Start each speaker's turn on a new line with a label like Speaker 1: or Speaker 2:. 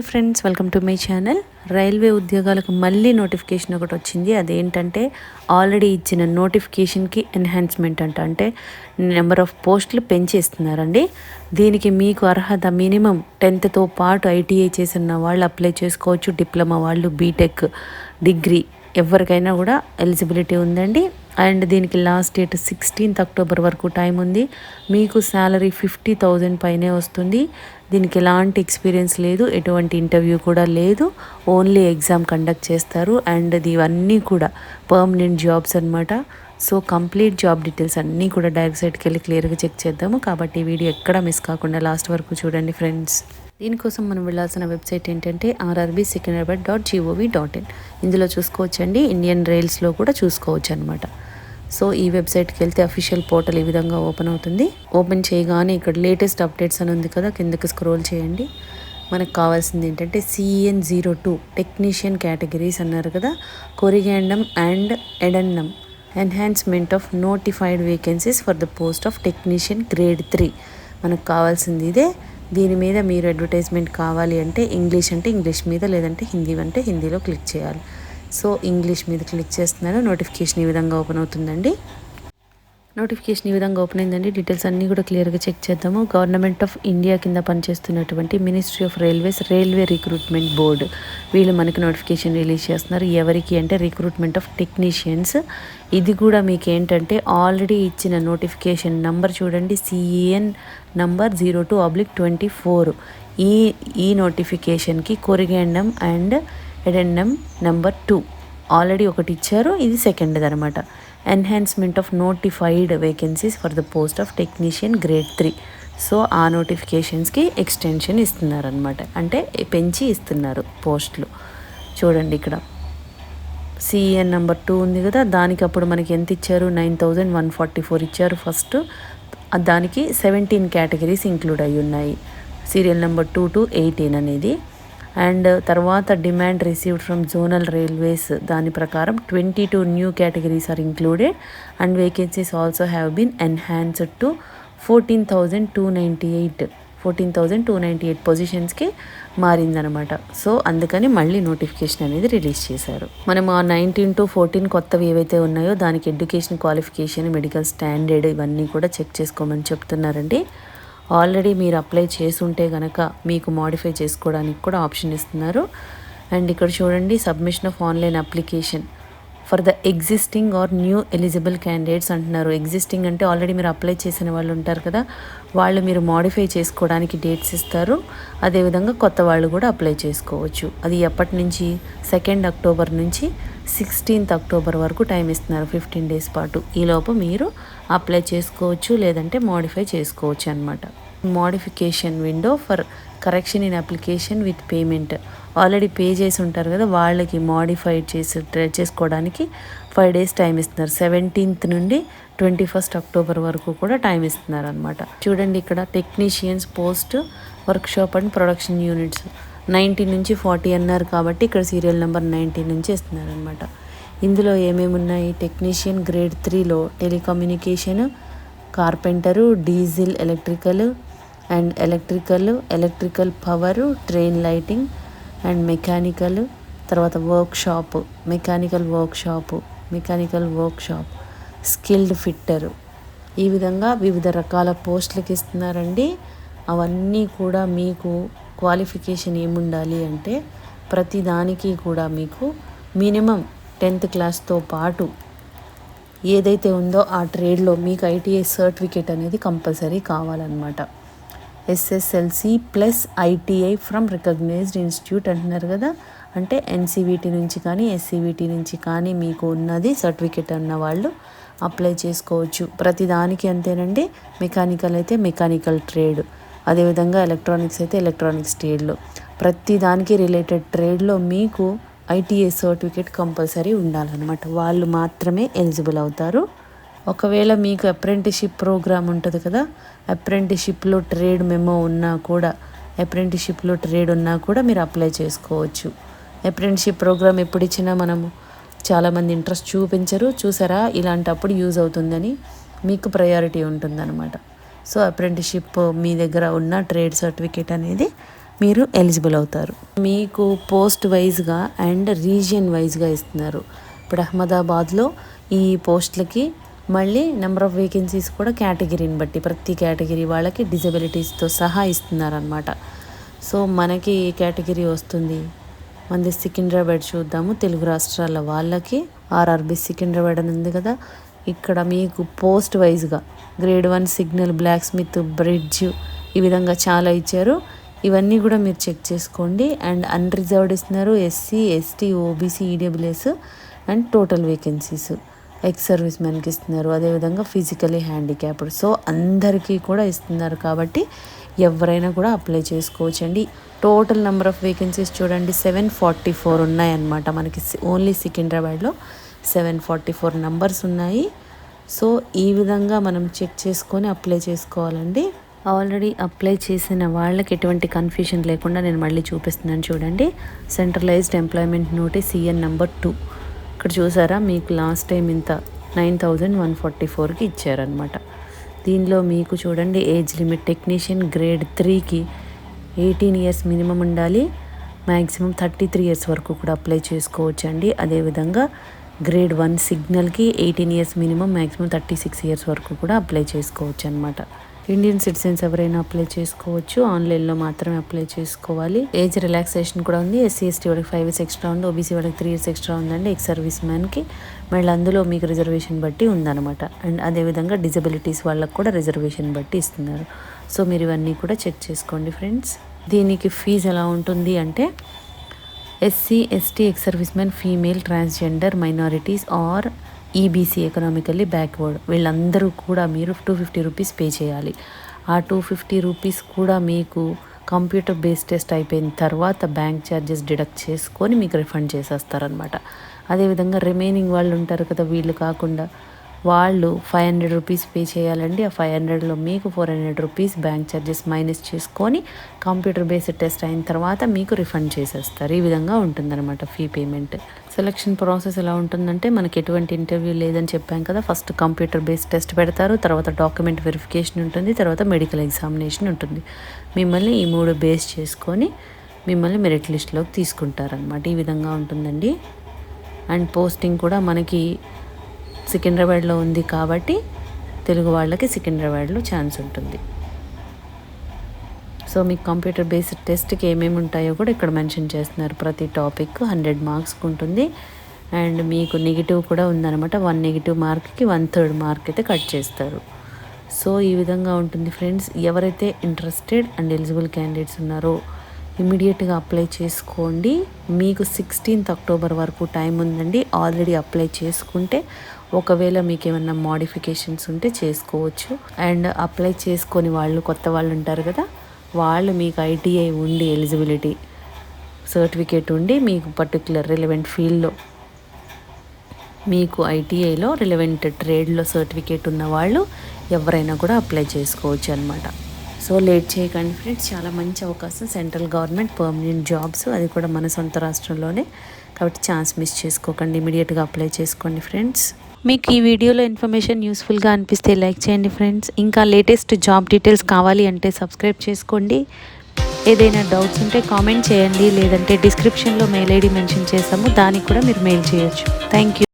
Speaker 1: Hi friends welcome to my channel. Railway ఉద్యోగాలకు మళ్ళీ notification ఒకటి వచ్చింది. అదేంటంటే ఆల్రెడీ ఇచ్చిన నోటిఫికేషన్కి ఎన్హాన్స్మెంట్ అంట. అంటే నెంబర్ ఆఫ్ పోస్టులు పెంచేస్తున్నారండి. దీనికి మీకు అర్హత మినిమం టెన్త్తో పాటు ఐటీఐ చేసిన వాళ్ళు అప్లై చేసుకోవచ్చు. డిప్లొమా వాళ్ళు బీటెక్ డిగ్రీ ఎవరికైనా కూడా ఎలిజిబిలిటీ ఉందండి. అండ్ దీనికి లాస్ట్ డేట్ సిక్స్టీన్త్ అక్టోబర్ వరకు టైం ఉంది. మీకు శాలరీ ఫిఫ్టీ థౌజండ్ పైనే వస్తుంది. దీనికి ఎలాంటి ఎక్స్పీరియన్స్ లేదు ఎటువంటి ఇంటర్వ్యూ కూడా లేదు. ఓన్లీ ఎగ్జామ్ కండక్ట్ చేస్తారు. అండ్ ఇవన్నీ కూడా పర్మనెంట్ జాబ్స్ అనమాట సో కంప్లీట్ జాబ్ డీటెయిల్స్ అన్నీ కూడా డైరెక్ట్ సైట్కి వెళ్ళి క్లియర్గా చెక్ చేద్దాము. కాబట్టి ఈ వీడియో ఎక్కడ మిస్ కాకుండా లాస్ట్ వరకు చూడండి ఫ్రెండ్స్ దీనికోసం మనం వెళ్ళాల్సిన వెబ్సైట్ ఏంటంటే RRB Secunderabad dot gov dot in ఇందులో చూసుకోవచ్చండి. ఇండియన్ రైల్స్లో కూడా చూసుకోవచ్చు అనమాట సో ఈ వెబ్సైట్కి వెళ్తే అఫీషియల్ పోర్టల్ ఈ విధంగా ఓపెన్ అవుతుంది. ఓపెన్ చేయగానే ఇక్కడ లేటెస్ట్ అప్డేట్స్ అని ఉంది కదా కిందకి స్క్రోల్ చేయండి. మనకు కావాల్సింది ఏంటంటే CEN zero two technician categories అన్నారు కదా corrigendum and addendum enhancement of notified vacancies for the post of technician grade three మనకు కావాల్సింది ఇదే. దీని మీద మీరు అడ్వర్టైజ్మెంట్ కావాలి అంటే ఇంగ్లీష్ అంటే ఇంగ్లీష్ మీద లేదంటే హిందీ అంటే హిందీలో క్లిక్ చేయాలి. సో ఇంగ్లీష్ మీద క్లిక్ చేస్తున్నాను. నోటిఫికేషన్ ఈ విధంగా ఓపెన్ అవుతుందండి. నోటిఫికేషన్ ఈ విధంగా ఓపెన్ అయిందండి. డీటెయిల్స్ అన్నీ కూడా క్లియర్గా చెక్ చేద్దాము. గవర్నమెంట్ ఆఫ్ ఇండియా కింద పనిచేస్తున్నటువంటి ministry of railways railway recruitment board వీళ్ళు మనకి నోటిఫికేషన్ రిలీజ్ చేస్తున్నారు. ఎవరికి అంటే రిక్రూట్మెంట్ ఆఫ్ టెక్నీషియన్స్ ఇది కూడా మీకు ఏంటంటే ఆల్రెడీ ఇచ్చిన నోటిఫికేషన్ నంబర్ చూడండి. CEN number zero two oblique twenty four ఈ ఈ నోటిఫికేషన్కి corrigendum and addendum number two. Already ఒకటి ఇచ్చారు ఇది సెకండ్ అనమాట. Enhancement of notified vacancies for the post of technician grade three. So ఆ నోటిఫికేషన్స్కి ఎక్స్టెన్షన్ ఇస్తున్నారనమాట. అంటే పెంచి ఇస్తున్నారు పోస్టులు. చూడండి ఇక్కడ. సిఎన్ నెంబర్ టూ ఉంది కదా దానికి అప్పుడు మనకి ఎంత ఇచ్చారు? Nine thousand one forty four ఇచ్చారు ఫస్ట్. దానికి సెవెంటీన్ కేటగిరీస్ ఇంక్లూడ్ అయి ఉన్నాయి. Serial number two to eighteen అనేది. అండ్ తర్వాత demand received from zonal railways. దాని ప్రకారం twenty two new categories are included and vacancies also have been enhanced to fourteen thousand two ninety eight. Fourteen thousand two ninety eight పొజిషన్స్కి మారిందనమాట so అందుకని మళ్ళీ notification అనేది release చేశారు. మనం ఆ nineteen to fourteen కొత్తవి ఏవైతే ఉన్నాయో దానికి ఎడ్యుకేషన్ క్వాలిఫికేషన్ మెడికల్ స్టాండర్డ్ ఇవన్నీ కూడా చెక్ చేసుకోమని చెప్తున్నారండి. ఆల్రెడీ మీరు అప్లై చేసుంటే కనుక మీకు మాడిఫై చేసుకోవడానికి కూడా ఆప్షన్ ఇస్తున్నారు. అండ్ ఇక్కడ చూడండి submission of online application for the existing or new eligible candidates అంటున్నారు. ఎగ్జిస్టింగ్ అంటే ఆల్రెడీ మీరు అప్లై చేసిన వాళ్ళు ఉంటారు కదా వాళ్ళు మీరు మాడిఫై చేసుకోవడానికి డేట్స్ ఇస్తారు. అదేవిధంగా కొత్త వాళ్ళు కూడా అప్లై చేసుకోవచ్చు. అది ఎప్పటి నుంచి? సెకండ్ అక్టోబర్ నుంచి సిక్స్టీన్త్ అక్టోబర్ వరకు టైం ఇస్తున్నారు ఫిఫ్టీన్ డేస్ పాటు. ఈలోపు మీరు అప్లై చేసుకోవచ్చు లేదంటే మాడిఫై చేసుకోవచ్చు అనమాట modification window for correction in application with payment already pay చేసి ఉంటారు కదా వాళ్ళకి మోడిఫై చేసి చేసుకోవడానికి ఫైవ్ డేస్ టైం ఇస్తున్నారు. సెవెంటీన్త్ నుండి ట్వంటీ ఫస్ట్ అక్టోబర్ వరకు కూడా టైం ఇస్తున్నారు అనమాట చూడండి ఇక్కడ technicians post workshop and production units ninety నుంచి ఫార్టీ అన్నారు కాబట్టి ఇక్కడ సీరియల్ నెంబర్ నైంటీ నుంచి ఇస్తున్నారనమాట ఇందులో ఏమేమి ఉన్నాయి? టెక్నీషియన్ గ్రేడ్ త్రీలో telecommunication carpenter diesel electrical and electrical electrical power train lighting and mechanical తర్వాత workshop mechanical workshop mechanical workshop skilled fitter. ఈ విధంగా వివిధ రకాల పోస్టులకు ఇస్తున్నారండి. అవన్నీ కూడా మీకు క్వాలిఫికేషన్ ఏముండాలి అంటే ప్రతి దానికి కూడా మీకు మినిమం టెన్త్ క్లాస్తో పాటు ఏదైతే ఉందో ఆ ట్రేడ్లో మీకు ఐటీఐ సర్టిఫికేట్ అనేది కంపల్సరీ కావాలన్నమాట. SSLC plus ITI from recognised institute అంటున్నారు కదా. అంటే ఎన్సీవీటీ నుంచి కానీ ఎస్సీవీటీ నుంచి కానీ మీకు ఉన్నది సర్టిఫికేట్ అన్న వాళ్ళు అప్లై చేసుకోవచ్చు. ప్రతి దానికి అంతేనండి. మెకానికల్ అయితే మెకానికల్ ట్రేడ్. అదేవిధంగా ఎలక్ట్రానిక్స్ అయితే ఎలక్ట్రానిక్స్ ట్రేడ్లో ప్రతి దానికి రిలేటెడ్ ట్రేడ్లో మీకు ఐటీఐ సర్టిఫికేట్ కంపల్సరీ ఉండాలన్నమాట. వాళ్ళు మాత్రమే ఎలిజిబుల్ అవుతారు. ఒకవేళ మీకు అప్రెంటిషిప్ ప్రోగ్రామ్ ఉంటుంది కదా అప్రెంటిషిప్లో ట్రేడ్ మెమో ఉన్నా కూడా అప్రెంటిషిప్లో ట్రేడ్ ఉన్నా కూడా మీరు అప్లై చేసుకోవచ్చు. అప్రెంటిషిప్ ప్రోగ్రామ్ ఎప్పుడు ఇచ్చినా మనము చాలామంది ఇంట్రెస్ట్ చూపించరు. చూసారా? ఇలాంటప్పుడు యూజ్ అవుతుందని మీకు ప్రయారిటీ ఉంటుందన్నమాట. సో అప్రెంటిషిప్ మీ దగ్గర ఉన్న ట్రేడ్ సర్టిఫికేట్ అనేది మీరు ఎలిజిబుల్ అవుతారు. మీకు పోస్ట్ వైజ్గా అండ్ రీజియన్ వైజ్గా ఇస్తున్నారు. ఇప్పుడు అహ్మదాబాద్లో ఈ పోస్టులకి మళ్ళీ నెంబర్ ఆఫ్ వేకెన్సీస్ కూడా కేటగిరీని బట్టి ప్రతి కేటగిరీ వాళ్ళకి డిజబిలిటీస్తో సహా ఇస్తున్నారనమాట సో మనకి ఏ కేటగిరీ వస్తుంది? మనది సికింద్రాబాద్ చూద్దాము. తెలుగు రాష్ట్రాల వాళ్ళకి ఆర్ఆర్బి సికింద్రాబాద్ అని ఉంది కదా. ఇక్కడ మీకు పోస్ట్ వైజ్గా grade one signal blacksmith bridge ఈ విధంగా చాలా ఇచ్చారు. ఇవన్నీ కూడా మీరు చెక్ చేసుకోండి. అండ్ అన్రిజర్వ్డ్ ఇస్తున్నారు SC ST OBC EWS and total vacancies. Ex service మెన్కి ఇస్తున్నారు అదేవిధంగా ఫిజికలీ హ్యాండిక్యాప్డ్. సో అందరికీ కూడా ఇస్తున్నారు కాబట్టి ఎవరైనా కూడా అప్లై చేసుకోవచ్చండి. టోటల్ నెంబర్ ఆఫ్ వేకెన్సీస్ చూడండి. సెవెన్ ఫార్టీ ఫోర్ ఉన్నాయన్నమాట. మనకి ఓన్లీ సికింద్రాబాద్లో. సెవెన్ ఫార్టీ ఫోర్ నెంబర్స్ ఉన్నాయి. సో ఈ విధంగా మనం చెక్ చేసుకొని అప్లై చేసుకోవాలండి. ఆల్రెడీ అప్లై చేసిన వాళ్ళకి ఎటువంటి కన్ఫ్యూషన్ లేకుండా నేను మళ్ళీ చూపిస్తున్నాను చూడండి. Centralized employment notice CEN number two. ఇక్కడ చూసారా? మీకు లాస్ట్ టైం ఇంత నైన్ థౌజండ్ వన్ ఫార్టీ ఫోర్కి ఇచ్చారనమాట దీనిలో మీకు చూడండి ఏజ్ లిమిట్ టెక్నీషియన్ గ్రేడ్ త్రీకి ఎయిటీన్ ఇయర్స్ మినిమం ఉండాలి. మ్యాక్సిమం థర్టీ త్రీ ఇయర్స్ వరకు కూడా అప్లై చేసుకోవచ్చు అండి అదేవిధంగా grade one సిగ్నల్కి eighteen years minimum maximum thirty six years వరకు కూడా అప్లై చేసుకోవచ్చు అనమాట ఇండియన్ సిటిజన్స్ ఎవరైనా అప్లై చేసుకోవచ్చు. ఆన్లైన్లో మాత్రమే అప్లై చేసుకోవాలి. ఏజ్ రిలాక్సేషన్ కూడా ఉంది. ఎస్సీ ఎస్టీ వాళ్ళకి ఫైవ్ ఇయర్స్ ఎక్స్ట్రా ఉంది. ఓబీసీ వాళ్ళకి త్రీ ఇయర్స్ ఎక్స్ట్రా ఉందండి ఎక్స్ సర్వీస్ మ్యాన్కి. మళ్ళీ అందులో మీకు రిజర్వేషన్ బట్టి ఉందన్నమాట. అండ్ అదేవిధంగా డిజబిలిటీస్ వాళ్ళకి కూడా రిజర్వేషన్ బట్టి ఇస్తున్నారు. సో మీరు ఇవన్నీ కూడా చెక్ చేసుకోండి ఫ్రెండ్స్. దీనికి ఫీజు ఎలా ఉంటుంది అంటే SC ST ex service female transgender minorities or EBC economically backward. వీళ్ళందరూ కూడా మీరు టూ ఫిఫ్టీ రూపీస్ పే చేయాలి. ఆ టూ ఫిఫ్టీ రూపీస్ కూడా మీకు కంప్యూటర్ బేస్డ్ టెస్ట్ అయిపోయిన తర్వాత బ్యాంక్ ఛార్జెస్ డిడక్ట్ చేసుకొని మీకు రిఫండ్ చేసేస్తారనమాట అదేవిధంగా రిమైనింగ్ వాళ్ళు ఉంటారు కదా వీళ్ళు కాకుండా. వాళ్ళు ఫైవ్ హండ్రెడ్ రూపీస్ పే చేయాలండి. ఆ ఫైవ్ హండ్రెడ్లో మీకు four hundred rupees bank charges minus చేసుకొని కంప్యూటర్ బేస్డ్ టెస్ట్ అయిన తర్వాత మీకు రిఫండ్ చేసేస్తారు. ఈ విధంగా ఉంటుందన్నమాట ఫీ పేమెంట్ సెలక్షన్ ప్రాసెస్ ఎలా ఉంటుందంటే మనకి ఎటువంటి ఇంటర్వ్యూ లేదని చెప్పాం కదా. ఫస్ట్ కంప్యూటర్ బేస్డ్ టెస్ట్ పెడతారు. తర్వాత డాక్యుమెంట్ వెరిఫికేషన్ ఉంటుంది. తర్వాత మెడికల్ ఎగ్జామినేషన్ ఉంటుంది. మిమ్మల్ని ఈ మూడు బేస్ చేసుకొని మిమ్మల్ని మెరిట్ లిస్ట్లోకి తీసుకుంటారనమాట ఈ విధంగా ఉంటుందండి. అండ్ పోస్టింగ్ కూడా మనకి సికింద్రాబాద్లో ఉంది కాబట్టి తెలుగు వాళ్ళకి సికింద్రాబాద్లో ఛాన్స్ ఉంటుంది. సో మీకు కంప్యూటర్ బేస్డ్ టెస్ట్కి ఏమేమి ఉంటాయో కూడా ఇక్కడ మెన్షన్ చేస్తున్నారు. ప్రతి టాపిక్ హండ్రెడ్ మార్క్స్కి ఉంటుంది. అండ్ మీకు నెగిటివ్ కూడా ఉందన్నమాట. వన్ నెగిటివ్ మార్క్కి వన్ థర్డ్ మార్క్ అయితే కట్ చేస్తారు. సో ఈ విధంగా ఉంటుంది. ఫ్రెండ్స్ ఎవరైతే ఇంట్రెస్టెడ్ అండ్ ఎలిజిబుల్ క్యాండిడేట్స్ ఉన్నారో ఇమీడియట్గా అప్లై చేసుకోండి. మీకు సిక్స్టీన్త్ అక్టోబర్ వరకు టైం ఉందండి. ఆల్రెడీ అప్లై చేసుకుంటే ఒకవేళ మీకు ఏమన్నా మాడిఫికేషన్స్ ఉంటే చేసుకోవచ్చు. అండ్ అప్లై చేసుకొని వాళ్ళు కొత్త వాళ్ళు ఉంటారు కదా వాళ్ళు మీకు ఐటీఐ ఉండి ఎలిజిబిలిటీ సర్టిఫికేట్ ఉండి మీకు పర్టికులర్ రిలవెంట్ ఫీల్డ్లో మీకు ఐటీఐలో రిలవెంట్ ట్రేడ్లో సర్టిఫికేట్ ఉన్న వాళ్ళు ఎవరైనా కూడా అప్లై చేసుకోవచ్చు అనమాట సో లేట్ చేయకండి ఫ్రెండ్స్. చాలా మంచి అవకాశం. సెంట్రల్ గవర్నమెంట్ పర్మనెంట్ జాబ్స్ అది కూడా మన సొంత రాష్ట్రంలోనే. కాబట్టి ఛాన్స్ మిస్ చేసుకోకండి. ఇమీడియట్గా అప్లై చేసుకోండి ఫ్రెండ్స్. మీకు ఈ వీడియోలో ఇన్ఫర్మేషన్ యూస్ఫుల్గా అనిపిస్తే లైక్ చేయండి ఫ్రెండ్స్. ఇంకా లేటెస్ట్ జాబ్ డీటెయిల్స్ కావాలి అంటే సబ్స్క్రైబ్ చేసుకోండి. ఏదైనా డౌట్స్ ఉంటే కామెంట్ చేయండి. లేదంటే డిస్క్రిప్షన్లో మెయిల్ ఐడి మెన్షన్ చేసాము దానికి కూడా మీరు మెయిల్ చేయొచ్చు. Thank you